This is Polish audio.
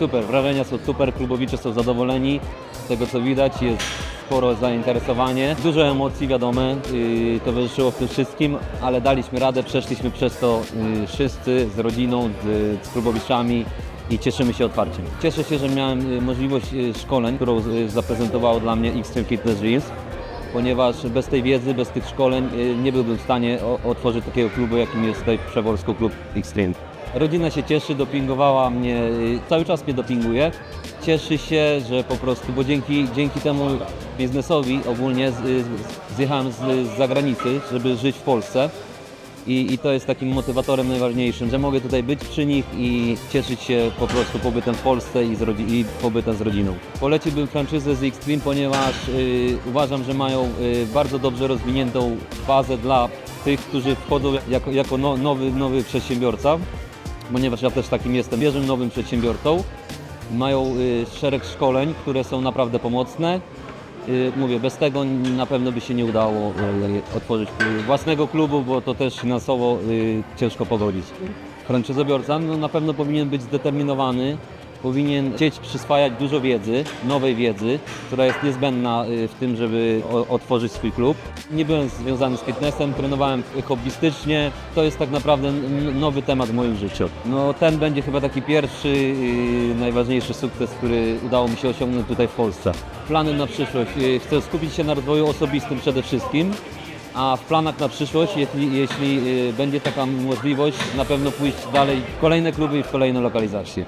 super, wrażenia są super, klubowicze są zadowoleni z tego co widać, jest sporo zainteresowanie. Dużo emocji, wiadomo, yy, towarzyszyło w tym wszystkim, ale daliśmy radę, przeszliśmy przez to yy, wszyscy z rodziną, z, z klubowiczami i cieszymy się otwarciem. Cieszę się, że miałem yy, możliwość yy, szkoleń, którą yy, zaprezentowało dla mnie Extreme Fitness Dreams ponieważ bez tej wiedzy, bez tych szkoleń y, nie byłbym w stanie otworzyć takiego klubu, jakim jest tutaj w Przeworsku Klub Extreme. Rodzina się cieszy, dopingowała mnie, y, cały czas mnie dopinguje. Cieszy się, że po prostu, bo dzięki, dzięki temu biznesowi ogólnie y, zjechałem z, z zagranicy, żeby żyć w Polsce. I, I to jest takim motywatorem najważniejszym, że mogę tutaj być przy nich i cieszyć się po prostu pobytem w Polsce i, i pobytem z rodziną. Poleciłbym franczyzę z Xtreme, ponieważ y, uważam, że mają y, bardzo dobrze rozwiniętą bazę dla tych, którzy wchodzą jako, jako no, nowy, nowy przedsiębiorca, ponieważ ja też takim jestem wierzę nowym przedsiębiorcą. Mają y, szereg szkoleń, które są naprawdę pomocne. Y, Mówię, bez tego na pewno by się nie udało y, otworzyć własnego klubu, bo to też finansowo ciężko pogodzić. Franczyzobiorca no, na pewno powinien być zdeterminowany, powinien chcieć przyswajać dużo wiedzy, nowej wiedzy, która jest niezbędna y, w tym, żeby otworzyć swój klub. Nie byłem związany z fitnessem, trenowałem hobbystycznie. To jest tak naprawdę nowy temat w moim życiu. No, ten będzie chyba taki pierwszy, y, najważniejszy sukces, który udało mi się osiągnąć tutaj w Polsce. Plany na przyszłość. y, Chcę skupić się na rozwoju osobistym przede wszystkim. A w planach na przyszłość, jeśli, jeśli będzie taka możliwość, na pewno pójść dalej w kolejne kluby i w kolejne lokalizacje.